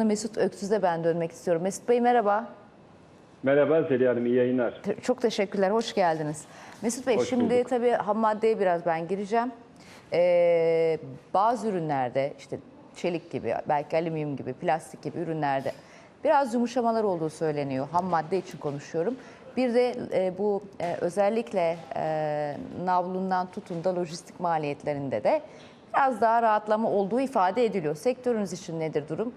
Mesut Öksüz'e ben dönmek istiyorum. Mesut Bey merhaba. Merhaba Zeliha Hanım, iyi yayınlar. Çok teşekkürler, hoş geldiniz. Mesut Bey Hoş şimdi bulduk. tabii ham maddeye biraz ben gireceğim. Ee, bazı ürünlerde işte çelik gibi, belki alüminyum gibi, plastik gibi ürünlerde biraz yumuşamalar olduğu söyleniyor. Ham madde için konuşuyorum. Bir de e, bu e, özellikle e, navlundan tutun da lojistik maliyetlerinde de biraz daha rahatlama olduğu ifade ediliyor. Sektörünüz için nedir durum?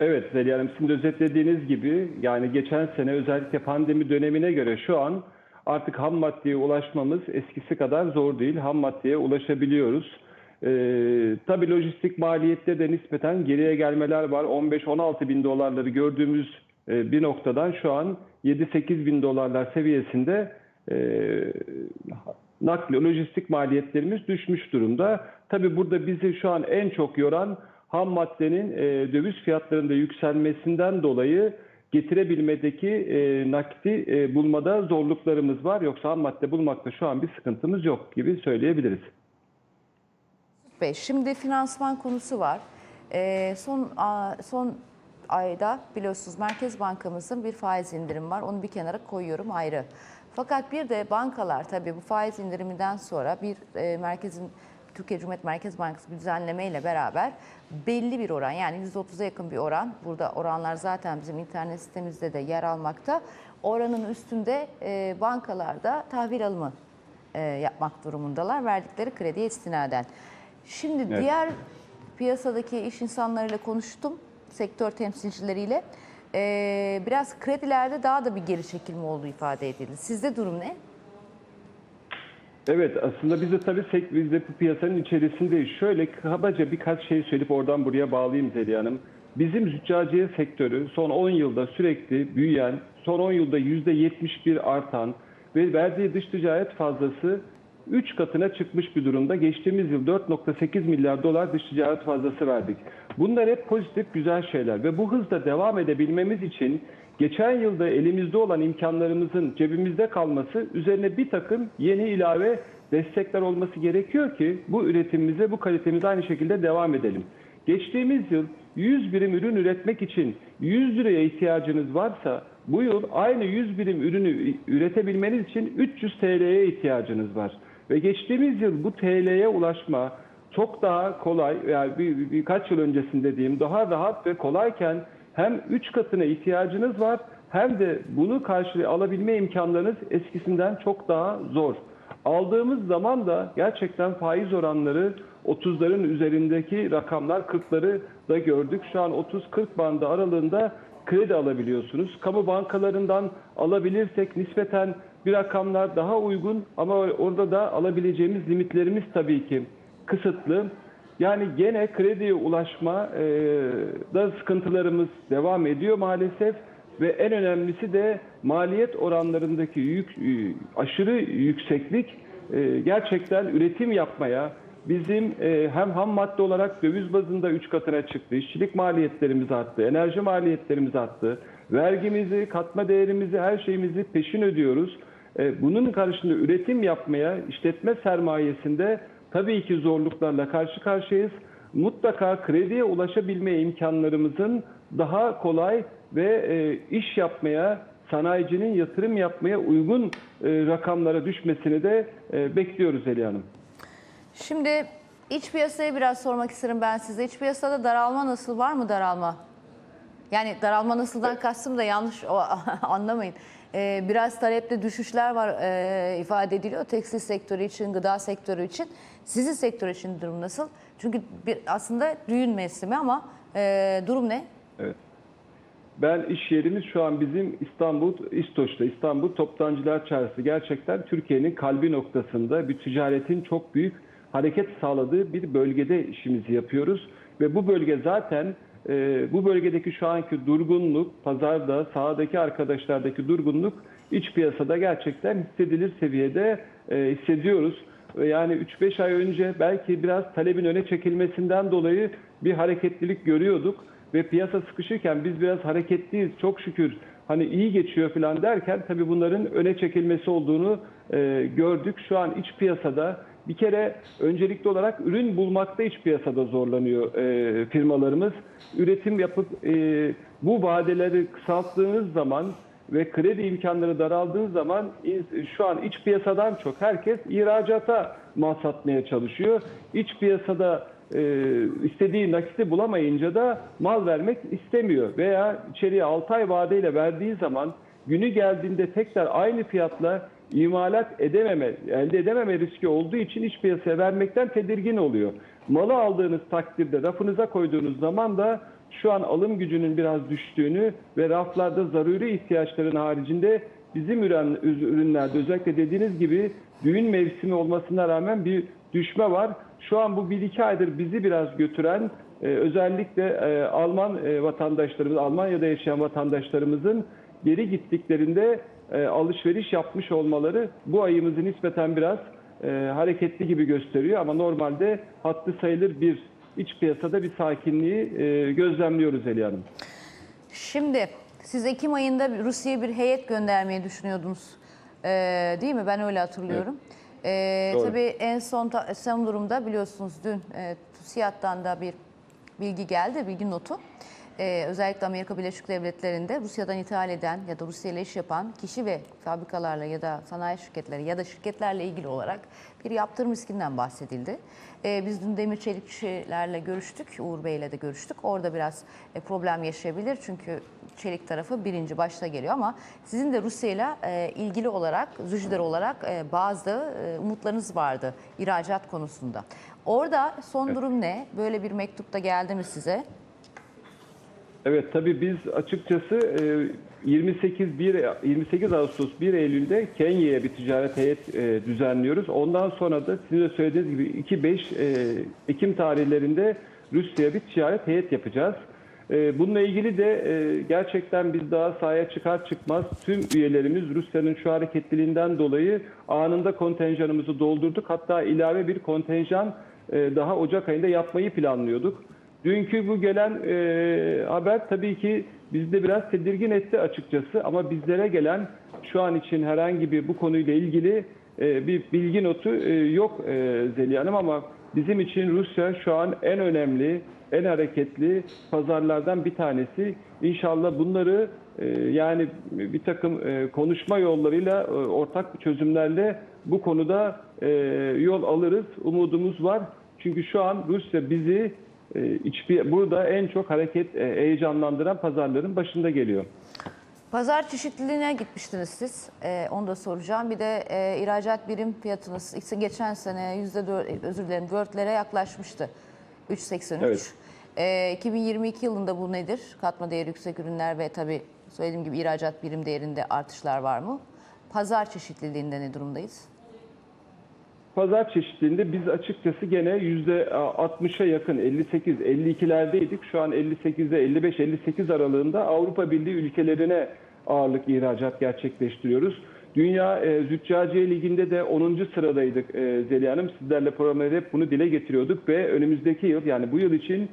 Evet Zeliha Hanım, sizin özetlediğiniz gibi yani geçen sene özellikle pandemi dönemine göre şu an artık ham maddeye ulaşmamız eskisi kadar zor değil. Ham maddeye ulaşabiliyoruz. Ee, tabii lojistik maliyette de nispeten geriye gelmeler var. 15-16 bin dolarları gördüğümüz e, bir noktadan şu an 7-8 bin dolarlar seviyesinde e, nakli, lojistik maliyetlerimiz düşmüş durumda. Tabii burada bizi şu an en çok yoran ham maddenin e, döviz fiyatlarında yükselmesinden dolayı getirebilmedeki e, nakdi e, bulmada zorluklarımız var. Yoksa ham madde bulmakta şu an bir sıkıntımız yok gibi söyleyebiliriz. Bey, şimdi finansman konusu var. Ee, son a- son ayda biliyorsunuz Merkez Bankamızın bir faiz indirimi var. Onu bir kenara koyuyorum ayrı. Fakat bir de bankalar tabii bu faiz indiriminden sonra bir e, merkezin Türkiye Cumhuriyet Merkez Bankası bir düzenleme ile beraber belli bir oran yani %30'a yakın bir oran. Burada oranlar zaten bizim internet sitemizde de yer almakta. Oranın üstünde e, bankalarda tahvil alımı e, yapmak durumundalar verdikleri krediye istinaden. Şimdi Evet. diğer piyasadaki iş insanlarıyla konuştum, sektör temsilcileriyle. E, biraz kredilerde daha da bir geri çekilme olduğu ifade edildi. Sizde durum ne? Evet aslında biz de tabii sek- biz de bu piyasanın içerisindeyiz. Şöyle kabaca birkaç şey söyleyip oradan buraya bağlayayım Zeliha Hanım. Bizim züccaciye sektörü son 10 yılda sürekli büyüyen, son 10 yılda %71 artan ve verdiği dış ticaret fazlası 3 katına çıkmış bir durumda. Geçtiğimiz yıl 4.8 milyar dolar dış ticaret fazlası verdik. Bunlar hep pozitif güzel şeyler ve bu hızda devam edebilmemiz için geçen yılda elimizde olan imkanlarımızın cebimizde kalması üzerine bir takım yeni ilave destekler olması gerekiyor ki bu üretimimize, bu kalitemize aynı şekilde devam edelim. Geçtiğimiz yıl 100 birim ürün üretmek için 100 liraya ihtiyacınız varsa bu yıl aynı 100 birim ürünü üretebilmeniz için 300 TL'ye ihtiyacınız var. Ve geçtiğimiz yıl bu TL'ye ulaşma çok daha kolay yani bir, bir- birkaç yıl öncesinde diyeyim daha rahat ve kolayken hem 3 katına ihtiyacınız var hem de bunu karşılığı alabilme imkanlarınız eskisinden çok daha zor. Aldığımız zaman da gerçekten faiz oranları 30'ların üzerindeki rakamlar 40'ları da gördük. Şu an 30-40 bandı aralığında kredi alabiliyorsunuz. Kamu bankalarından alabilirsek nispeten bir rakamlar daha uygun ama orada da alabileceğimiz limitlerimiz tabii ki kısıtlı. Yani gene krediye ulaşma e, da sıkıntılarımız devam ediyor maalesef ve en önemlisi de maliyet oranlarındaki yük, e, aşırı yükseklik e, gerçekten üretim yapmaya bizim e, hem ham madde olarak döviz bazında 3 katına çıktı, işçilik maliyetlerimiz arttı, enerji maliyetlerimiz arttı, vergimizi, katma değerimizi, her şeyimizi peşin ödüyoruz. E, bunun karşılığında üretim yapmaya, işletme sermayesinde tabii ki zorluklarla karşı karşıyayız. Mutlaka krediye ulaşabilme imkanlarımızın daha kolay ve e, iş yapmaya, sanayicinin yatırım yapmaya uygun e, rakamlara düşmesini de e, bekliyoruz Zeliha Hanım. Şimdi iç piyasaya biraz sormak isterim ben size. İç piyasada daralma nasıl? Var mı daralma? Yani daralma nasıldan kastım da yanlış o, anlamayın. Ee, biraz talepte düşüşler var e, ifade ediliyor. Tekstil sektörü için, gıda sektörü için. Sizin sektör için durum nasıl? Çünkü bir, aslında düğün mevsimi ama e, durum ne? Ben iş yerimiz şu an bizim İstanbul, İstoç'ta, İstanbul Toptancılar Çarşısı. Gerçekten Türkiye'nin kalbi noktasında bir ticaretin çok büyük hareket sağladığı bir bölgede işimizi yapıyoruz. Ve bu bölge zaten e, bu bölgedeki şu anki durgunluk, pazarda, sahadaki arkadaşlardaki durgunluk iç piyasada gerçekten hissedilir seviyede e, hissediyoruz. Yani 3-5 ay önce belki biraz talebin öne çekilmesinden dolayı bir hareketlilik görüyorduk ve piyasa sıkışırken biz biraz hareketliyiz çok şükür hani iyi geçiyor falan derken tabii bunların öne çekilmesi olduğunu e, gördük. Şu an iç piyasada bir kere öncelikli olarak ürün bulmakta iç piyasada zorlanıyor e, firmalarımız. Üretim yapıp e, bu vadeleri kısalttığınız zaman ve kredi imkanları daraldığı zaman şu an iç piyasadan çok herkes ihracata mal satmaya çalışıyor. İç piyasada e, istediği nakiti bulamayınca da mal vermek istemiyor veya içeriye 6 ay vadeyle verdiği zaman günü geldiğinde tekrar aynı fiyatla imalat edememe, elde edememe riski olduğu için iç piyasaya vermekten tedirgin oluyor. Malı aldığınız takdirde rafınıza koyduğunuz zaman da şu an alım gücünün biraz düştüğünü ve raflarda zaruri ihtiyaçların haricinde bizim ürün, ürünlerde özellikle dediğiniz gibi düğün mevsimi olmasına rağmen bir düşme var. Şu an bu bir iki aydır bizi biraz götüren e, özellikle e, Alman e, vatandaşlarımız, Almanya'da yaşayan vatandaşlarımızın geri gittiklerinde e, alışveriş yapmış olmaları bu ayımızı nispeten biraz e, hareketli gibi gösteriyor ama normalde hattı sayılır bir iç piyasada bir sakinliği e, gözlemliyoruz Zeliha Hanım. Şimdi siz Ekim ayında Rusya'ya bir heyet göndermeyi düşünüyordunuz. Ee, değil mi? Ben öyle hatırlıyorum. Ee, Doğru. tabii en son, son durumda biliyorsunuz dün e, TÜSİAD'dan da bir bilgi geldi, bilgi notu. Ee, özellikle Amerika Birleşik Devletleri'nde Rusya'dan ithal eden ya da Rusya ile iş yapan kişi ve fabrikalarla ya da sanayi şirketleri ya da şirketlerle ilgili olarak bir yaptırım riskinden bahsedildi. Ee, biz dün demir çelikçilerle görüştük, Uğur Bey'le de görüştük. Orada biraz e, problem yaşayabilir çünkü çelik tarafı birinci başta geliyor ama sizin de Rusya'yla e, ilgili olarak, Züjder olarak e, bazı e, umutlarınız vardı ihracat konusunda. Orada son durum ne? Böyle bir mektup da geldi mi size? Evet tabii biz açıkçası e, 28 1 28 Ağustos 1 Eylül'de Kenya'ya bir ticaret heyet e, düzenliyoruz. Ondan sonra da sizin söylediğiniz gibi 2-5 e, Ekim tarihlerinde Rusya'ya bir ticaret heyet yapacağız. E, Bununla ilgili de gerçekten biz daha sahaya çıkar çıkmaz tüm üyelerimiz Rusya'nın şu hareketliliğinden dolayı anında kontenjanımızı doldurduk. Hatta ilave bir kontenjan daha Ocak ayında yapmayı planlıyorduk. Dünkü bu gelen e, haber tabii ki bizi de biraz tedirgin etti açıkçası ama bizlere gelen şu an için herhangi bir bu konuyla ilgili e, bir bilgi notu e, yok e, Zeliha Hanım ama bizim için Rusya şu an en önemli, en hareketli pazarlardan bir tanesi. İnşallah bunları e, yani bir takım e, konuşma yollarıyla, e, ortak çözümlerle bu konuda e, yol alırız. Umudumuz var. Çünkü şu an Rusya bizi hiçbir burada en çok hareket e, heyecanlandıran pazarların başında geliyor. Pazar çeşitliliğine gitmiştiniz siz. Ee, onu da soracağım. Bir de e, ihracat birim fiyatınız geçen sene yüzde dört, özür dilerim dörtlere yaklaşmıştı. 3.83. Evet. Ee, 2022 yılında bu nedir? Katma değeri yüksek ürünler ve tabii söylediğim gibi ihracat birim değerinde artışlar var mı? Pazar çeşitliliğinde ne durumdayız? Pazar çeşitliliğinde biz açıkçası gene %60'a yakın 58-52'lerdeydik. Şu an 58'e 55-58 aralığında Avrupa Birliği ülkelerine ağırlık ihracat gerçekleştiriyoruz. Dünya e, Züccaciye Ligi'nde de 10. sıradaydık e, Zeliha Hanım. Sizlerle programda hep bunu dile getiriyorduk ve önümüzdeki yıl yani bu yıl için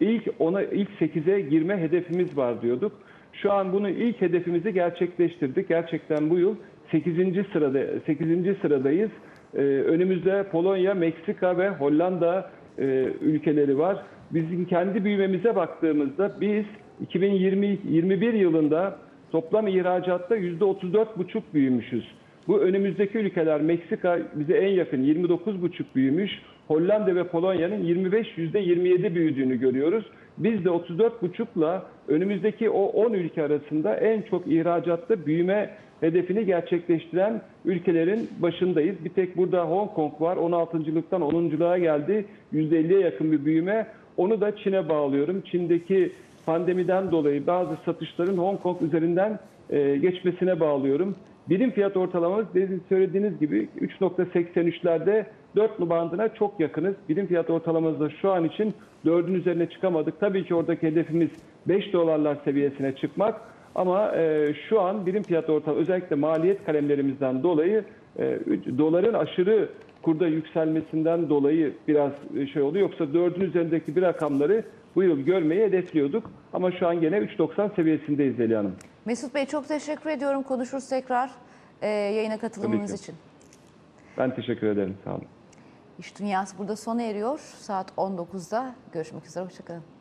ilk ona ilk 8'e girme hedefimiz var diyorduk. Şu an bunu ilk hedefimizi gerçekleştirdik. Gerçekten bu yıl 8. sırada 8. sıradayız. Ee, önümüzde Polonya, Meksika ve Hollanda e, ülkeleri var. Bizim kendi büyümemize baktığımızda biz 2020-21 yılında toplam ihracatta %34,5 büyümüşüz. Bu önümüzdeki ülkeler Meksika bize en yakın 29,5 büyümüş. Hollanda ve Polonya'nın 25 %27 büyüdüğünü görüyoruz. Biz de 34,5'la önümüzdeki o 10 ülke arasında en çok ihracatta büyüme hedefini gerçekleştiren ülkelerin başındayız. Bir tek burada Hong Kong var. 16.lıktan 10.luğa geldi. %50'ye yakın bir büyüme. Onu da Çin'e bağlıyorum. Çin'deki pandemiden dolayı bazı satışların Hong Kong üzerinden e, geçmesine bağlıyorum. Birim fiyat ortalamamız dediğiniz söylediğiniz gibi 3.83'lerde 4 bandına çok yakınız. Birim fiyat ortalamamızda şu an için 4'ün üzerine çıkamadık. Tabii ki oradaki hedefimiz 5 dolarlar seviyesine çıkmak. Ama e, şu an birim fiyat ortalama özellikle maliyet kalemlerimizden dolayı e, doların aşırı kurda yükselmesinden dolayı biraz şey oldu. Yoksa 4'ün üzerindeki bir rakamları bu yıl görmeyi hedefliyorduk. Ama şu an gene 3.90 seviyesindeyiz Zeliha Hanım. Mesut Bey çok teşekkür ediyorum. Konuşuruz tekrar e, yayına katılımınız için. Ben teşekkür ederim. Sağ olun. İş Dünyası burada sona eriyor. Saat 19'da görüşmek üzere. Hoşçakalın.